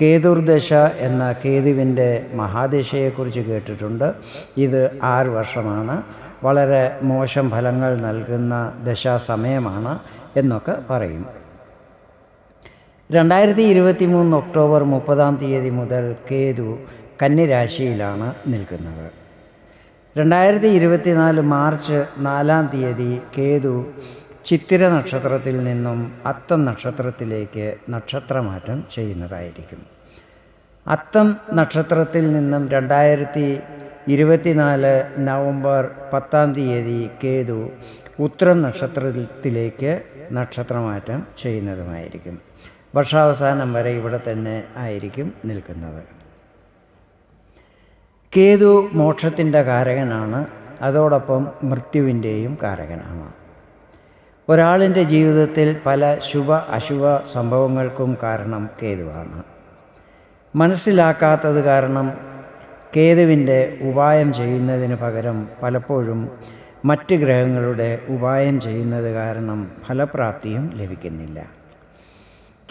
കേതുർദശ എന്ന കേതുവിന്റെ മഹാദശയെക്കുറിച്ച് കേട്ടിട്ടുണ്ട്. ഇത് ആറ് വർഷമാണ്. വളരെ മോശം ഫലങ്ങൾ നൽകുന്ന ദശാസമയമാണ് എന്നൊക്കെ പറയും. രണ്ടായിരത്തി ഇരുപത്തി മൂന്ന് ഒക്ടോബർ മുപ്പതാം തീയതി മുതൽ കേതു കന്നിരാശിയിലാണ് നിൽക്കുന്നത്. രണ്ടായിരത്തി ഇരുപത്തിനാല് മാർച്ച് നാലാം തീയതി കേതു ചിത്തിര നക്ഷത്രത്തിൽ നിന്നും അത്തം നക്ഷത്രത്തിലേക്ക് നക്ഷത്രമാറ്റം ചെയ്യുന്നതായിരിക്കും. അത്തം നക്ഷത്രത്തിൽ നിന്നും രണ്ടായിരത്തി ഇരുപത്തിനാല് നവംബർ പത്താം തീയതി കേതു ഉത്തരം നക്ഷത്രത്തിലേക്ക് നക്ഷത്രമാറ്റം ചെയ്യുന്നതുമായിരിക്കും. വർഷാവസാനം വരെ ഇവിടെ തന്നെ ആയിരിക്കും നിൽക്കുന്നത്. കേതു മോക്ഷത്തിന്റെ കാരകനാണ്. അതോടൊപ്പം മൃത്യുവിന്റെയും കാരകനാണ്. ഒരാളിന്റെ ജീവിതത്തിൽ പല ശുഭ അശുഭ സംഭവങ്ങൾക്കും കാരണം കേതുവാണ്. മനസ്സിലാക്കാത്തത് കാരണം കേതുവിന്റെ ഉപായം ചെയ്യുന്നതിന് പകരം പലപ്പോഴും മറ്റ് ഗ്രഹങ്ങളുടെ ഉപായം ചെയ്യുന്നത് കാരണം ഫലപ്രാപ്തിയും ലഭിക്കുന്നില്ല.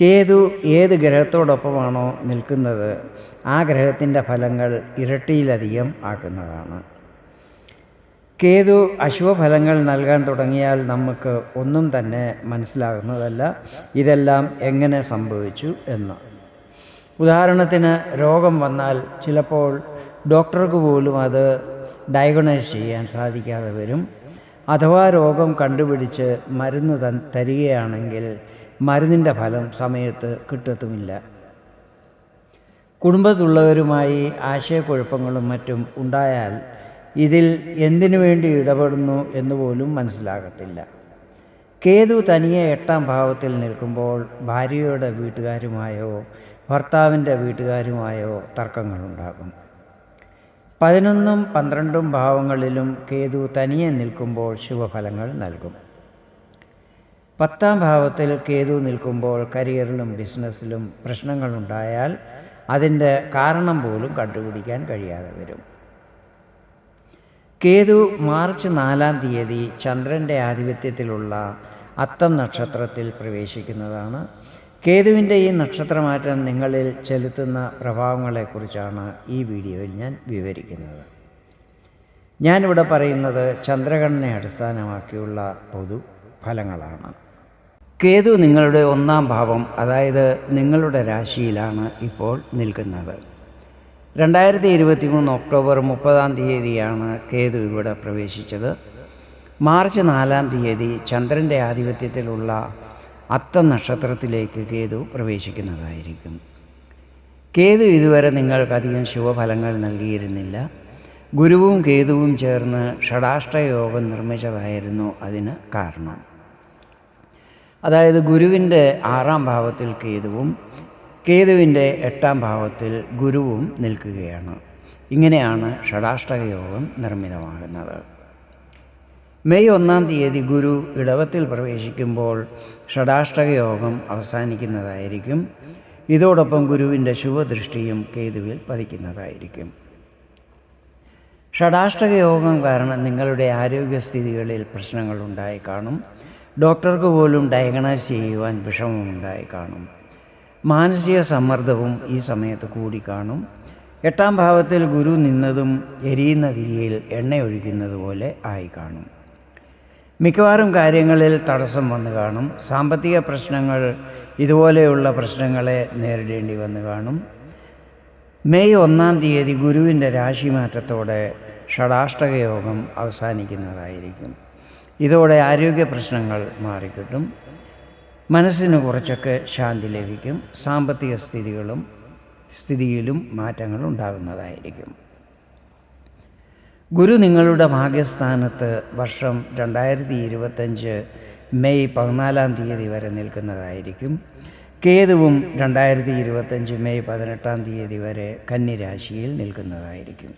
കേതു ഏത് ഗ്രഹത്തോടൊപ്പമാണോ നിൽക്കുന്നത് ആ ഗ്രഹത്തിന്റെ ഫലങ്ങൾ ഇരട്ടിയിലധികം ആക്കുന്നതാണ്. കേതു അശുഭഫലങ്ങൾ നൽകാൻ തുടങ്ങിയാൽ നമുക്ക് ഒന്നും തന്നെ മനസ്സിലാകുന്നതല്ല. ഇതെല്ലാം എങ്ങനെ സംഭവിച്ചു എന്ന്. ഉദാഹരണത്തിന് രോഗം വന്നാൽ ചിലപ്പോൾ ഡോക്ടർക്ക് പോലും അത് ഡയഗ്നോസ് ചെയ്യാൻ സാധിക്കാതെ വരും. അഥവാ രോഗം കണ്ടുപിടിച്ച് മരുന്ന് തൻ തരികയാണെങ്കിൽ മരുന്നിന്റെ ഫലം സമയത്ത് കിട്ടത്തുമില്ല. കുടുംബത്തുള്ളവരുമായി ആശയക്കുഴപ്പങ്ങളും മറ്റും ഉണ്ടായാൽ ഇതിൽ എന്തിനു വേണ്ടി ഇടപെടുന്നു എന്ന് പോലും മനസ്സിലാകത്തില്ല. കേതു തനിയെ എട്ടാം ഭാവത്തിൽ നിൽക്കുമ്പോൾ ഭാര്യയുടെ വീട്ടുകാരുമായോ ഭർത്താവിന്റെ വീട്ടുകാരുമായോ തർക്കങ്ങളുണ്ടാകും. പതിനൊന്നും പന്ത്രണ്ടും ഭാവങ്ങളിലും കേതു തനിയെ നിൽക്കുമ്പോൾ ശുഭഫലങ്ങൾ നൽകും. പത്താം ഭാവത്തിൽ കേതു നിൽക്കുമ്പോൾ കരിയറിലും ബിസിനസ്സിലും പ്രശ്നങ്ങളുണ്ടായാൽ അതിന്റെ കാരണം പോലും കണ്ടുപിടിക്കാൻ കഴിയാതെ വരും. കേതു മാർച്ച് നാലാം തീയതി ചന്ദ്രന്റെ ആധിപത്യത്തിലുള്ള അത്തം നക്ഷത്രത്തിൽ പ്രവേശിക്കുന്നതാണ്. കേതുവിന്റെ ഈ നക്ഷത്രമാറ്റം നിങ്ങളിൽ ചെലുത്തുന്ന പ്രഭാവങ്ങളെക്കുറിച്ചാണ് ഈ വീഡിയോയിൽ ഞാൻ വിവരിക്കുന്നത്. ഞാനിവിടെ പറയുന്നത് ചന്ദ്രഗണനെ അടിസ്ഥാനമാക്കിയുള്ള പൊതു ഫലങ്ങളാണ്. കേതു നിങ്ങളുടെ ഒന്നാം ഭാവം അതായത് നിങ്ങളുടെ രാശിയിലാണ് ഇപ്പോൾ നിൽക്കുന്നത്. രണ്ടായിരത്തി ഇരുപത്തി മൂന്ന് ഒക്ടോബർ മുപ്പതാം തീയതിയാണ് കേതു ഇവിടെ പ്രവേശിച്ചത്. മാർച്ച് നാലാം തീയതി ചന്ദ്രന്റെ ആധിപത്യത്തിലുള്ള അത്ത നക്ഷത്രത്തിലേക്ക് കേതു പ്രവേശിക്കുന്നതായിരിക്കും. കേതു ഇതുവരെ നിങ്ങൾക്കധികം ശുഭഫലങ്ങൾ നൽകിയിരുന്നില്ല. ഗുരുവും കേതുവും ചേർന്ന് ഷടാഷ്ടയോഗം നിർമ്മിച്ചതായിരുന്നു അതിന് കാരണം. അതായത് ഗുരുവിന്റെ ആറാം ഭാവത്തിൽ കേതുവും കേതുവിന്റെ എട്ടാം ഭാവത്തിൽ ഗുരുവും നിൽക്കുകയാണ്. ഇങ്ങനെയാണ് ഷടാഷ്ടകയോഗം നിർമ്മിതമാകുന്നത്. മെയ് ഒന്നാം തീയതി ഗുരു ഇടവത്തിൽ പ്രവേശിക്കുമ്പോൾ ഷടാഷ്ടകയോഗം അവസാനിക്കുന്നതായിരിക്കും. ഇതോടൊപ്പം ഗുരുവിന്റെ ശുഭദൃഷ്ടിയും കേതുവിൽ പതിക്കുന്നതായിരിക്കും. ഷടാഷ്ടകയോഗം കാരണം നിങ്ങളുടെ ആരോഗ്യസ്ഥിതികളിൽ പ്രശ്നങ്ങൾ ഉണ്ടായി കാണും. ഡോക്ടർക്ക് പോലും ഡയഗ്നോസ് ചെയ്യുവാൻ വിഷമമുണ്ടായി കാണും. മാനസിക സമ്മർദ്ദവും ഈ സമയത്ത് കൂടി കാണും. എട്ടാം ഭാവത്തിൽ ഗുരു നിന്നതും എരിയുന്ന തീയിൽ എണ്ണയൊഴിക്കുന്നത് പോലെ ആയി കാണും. മിക്കവാറും കാര്യങ്ങളിൽ തടസ്സം വന്നു കാണും. സാമ്പത്തിക പ്രശ്നങ്ങൾ ഇതുപോലെയുള്ള പ്രശ്നങ്ങളെ നേരിടേണ്ടി വന്നു കാണും. മെയ് ഒന്നാം തീയതി ഗുരുവിന്റെ രാശിമാറ്റത്തോടെ ഷടാഷ്ടക യോഗം അവസാനിക്കുന്നതായിരിക്കും. ഇതോടെ ആരോഗ്യ പ്രശ്നങ്ങൾ മാറിക്കിട്ടും. മനസ്സിന് കുറച്ചൊക്കെ ശാന്തി ലഭിക്കും. സാമ്പത്തിക സ്ഥിതികളും സ്ഥിതിയിലും മാറ്റങ്ങൾ ഉണ്ടാകുന്നതായിരിക്കും. ഗുരു നിങ്ങളുടെ ഭാഗ്യസ്ഥാനത്ത് വർഷം രണ്ടായിരത്തി ഇരുപത്തഞ്ച് മെയ് പതിനാലാം തീയതി വരെ നിൽക്കുന്നതായിരിക്കും. കേതുവും രണ്ടായിരത്തി ഇരുപത്തഞ്ച് മെയ് പതിനെട്ടാം തീയതി വരെ കന്നിരാശിയിൽ നിൽക്കുന്നതായിരിക്കും.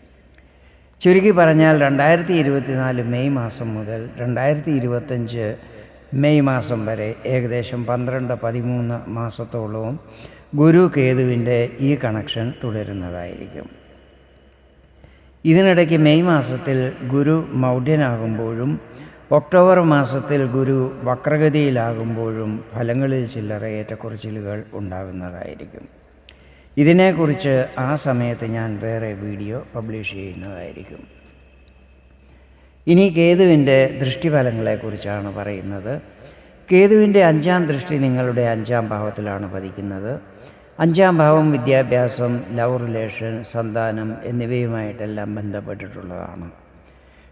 ചുരുക്കി പറഞ്ഞാൽ രണ്ടായിരത്തി ഇരുപത്തിനാല് മെയ് മാസം മുതൽ രണ്ടായിരത്തി ഇരുപത്തഞ്ച് മെയ് മാസം വരെ ഏകദേശം പന്ത്രണ്ട് പതിമൂന്ന് മാസത്തോളവും ഗുരു കേതുവിന്റെ ഈ കണക്ഷൻ തുടരുന്നതായിരിക്കും. ഇതിനിടയ്ക്ക് മെയ് മാസത്തിൽ ഗുരു മൗഢ്യനാകുമ്പോഴും ഒക്ടോബർ മാസത്തിൽ ഗുരു വക്രഗതിയിലാകുമ്പോഴും ഫലങ്ങളിൽ ചില്ലറ ഏറ്റക്കുറച്ചിലുകൾ ഉണ്ടാകുന്നതായിരിക്കും. ഇതിനെക്കുറിച്ച് ആ സമയത്ത് ഞാൻ വേറെ വീഡിയോ പബ്ലിഷ് ചെയ്യുന്നതായിരിക്കും. ഇനി കേതുവിന്റെ ദൃഷ്ടിഫലങ്ങളെക്കുറിച്ചാണ് പറയുന്നത്. കേതുവിന്റെ അഞ്ചാം ദൃഷ്ടി നിങ്ങളുടെ അഞ്ചാം ഭാവത്തിലാണ് പതിക്കുന്നത്. അഞ്ചാം ഭാവം വിദ്യാഭ്യാസം ലവ് റിലേഷൻ സന്താനം എന്നിവയുമായിട്ടെല്ലാം ബന്ധപ്പെട്ടിട്ടുള്ളതാണ്.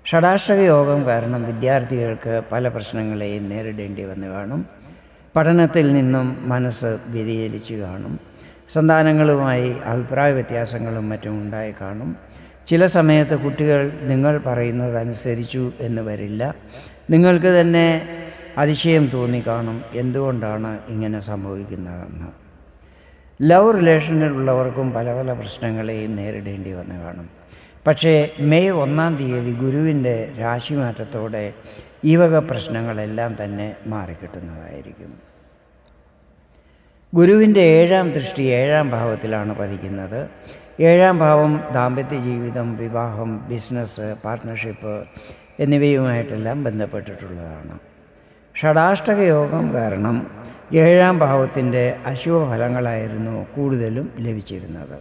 ഷടാഷ്ടക യോഗം കാരണം വിദ്യാർത്ഥികൾക്ക് പല പ്രശ്നങ്ങളെയും നേരിടേണ്ടി വന്നു കാണും. പഠനത്തിൽ നിന്നും മനസ്സ് വ്യതിചലിച്ച് കാണും. സന്താനങ്ങളുമായി അഭിപ്രായ വ്യത്യാസങ്ങളും മറ്റും ഉണ്ടായി കാണും. ചില സമയത്ത് കുട്ടികൾ നിങ്ങൾ പറയുന്നതനുസരിച്ചു എന്ന് വരില്ല. നിങ്ങൾക്ക് തന്നെ അതിശയം തോന്നിക്കാണും എന്തുകൊണ്ടാണ് ഇങ്ങനെ സംഭവിക്കുന്നതെന്ന്. ലവ് റിലേഷനിലുള്ളവർക്കും പല പല പ്രശ്നങ്ങളെയും നേരിടേണ്ടി വന്ന് കാണും. പക്ഷേ മെയ് ഒന്നാം തീയതി ഗുരുവിന്റെ രാശിമാറ്റത്തോടെ ഈ വക പ്രശ്നങ്ങളെല്ലാം തന്നെ മാറിക്കിട്ടുന്നതായിരിക്കും. ഗുരുവിന്റെ ഏഴാം ദൃഷ്ടി ഏഴാം ഭാവത്തിലാണ് പതിക്കുന്നത്. ഏഴാം ഭാവം ദാമ്പത്യ ജീവിതം വിവാഹം ബിസിനസ് പാർട്ട്ണർഷിപ്പ് എന്നിവയുമായിട്ടെല്ലാം ബന്ധപ്പെട്ടിട്ടുള്ളതാണ്. ഷടാഷ്ടക യോഗം കാരണം ഏഴാം ഭാവത്തിന്റെ അശുഭഫലങ്ങളായിരുന്നു കൂടുതലും ലഭിച്ചിരുന്നത്.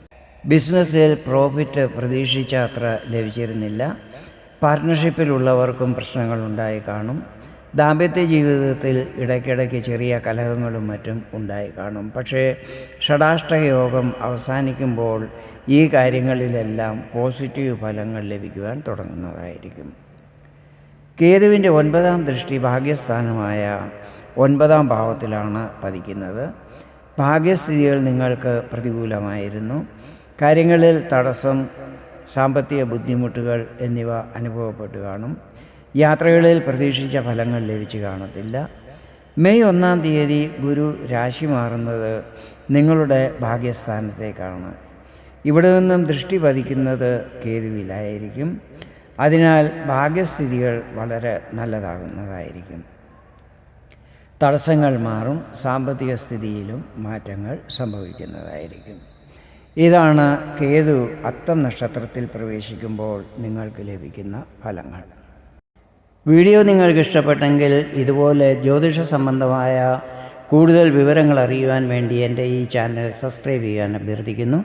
ബിസിനസ്സിൽ പ്രോഫിറ്റ് പ്രതീക്ഷിച്ച അത്ര ലഭിച്ചിരുന്നില്ല. പാർട്ട്ണർഷിപ്പിലുള്ളവർക്കും പ്രശ്നങ്ങളുണ്ടായി കാണും. ദാമ്പത്യ ജീവിതത്തിൽ ഇടയ്ക്കിടയ്ക്ക് ചെറിയ കലഹങ്ങളും മറ്റും ഉണ്ടായി കാണും. പക്ഷേ ഷടാഷ്ടക യോഗം അവസാനിക്കുമ്പോൾ ഈ കാര്യങ്ങളിലെല്ലാം പോസിറ്റീവ് ഫലങ്ങൾ ലഭിക്കുവാൻ തുടങ്ങുന്നതായിരിക്കും. കേതുവിന്റെ ഒൻപതാം ദൃഷ്ടി ഭാഗ്യസ്ഥാനമായ ഒൻപതാം ഭാവത്തിലാണ് പതിക്കുന്നത്. ഭാഗ്യസ്ഥിതികൾ നിങ്ങൾക്ക് പ്രതികൂലമായിരുന്നു. കാര്യങ്ങളിൽ തടസ്സം സാമ്പത്തിക ബുദ്ധിമുട്ടുകൾ എന്നിവ അനുഭവപ്പെട്ടു കാണും. യാത്രകളിൽ പ്രതീക്ഷിച്ച ഫലങ്ങൾ ലഭിച്ചു കാണത്തില്ല. മെയ് ഒന്നാം തീയതി ഗുരു രാശി മാറുന്നത് നിങ്ങളുടെ ഭാഗ്യസ്ഥാനത്തേക്കാണ്. ഇവിടെ നിന്നും ദൃഷ്ടി പതിക്കുന്നത് കേതുവിലായിരിക്കും. അതിനാൽ ഭാഗ്യസ്ഥിതികൾ വളരെ നല്ലതാകുന്നതായിരിക്കും. തടസ്സങ്ങൾ മാറും സാമ്പത്തിക സ്ഥിതിയിലും മാറ്റങ്ങൾ സംഭവിക്കുന്നതായിരിക്കും. ഇതാണ് കേതു അത്തം നക്ഷത്രത്തിൽ പ്രവേശിക്കുമ്പോൾ നിങ്ങൾക്ക് ലഭിക്കുന്ന ഫലങ്ങൾ. വീഡിയോ നിങ്ങൾക്ക് ഇഷ്ടപ്പെട്ടെങ്കിൽ ഇതുപോലെ ജ്യോതിഷ സംബന്ധമായ കൂടുതൽ വിവരങ്ങൾ അറിയുവാൻ വേണ്ടി എന്റെ ഈ ചാനൽ സബ്സ്ക്രൈബ് ചെയ്യാൻ അഭ്യർത്ഥിക്കുന്നു.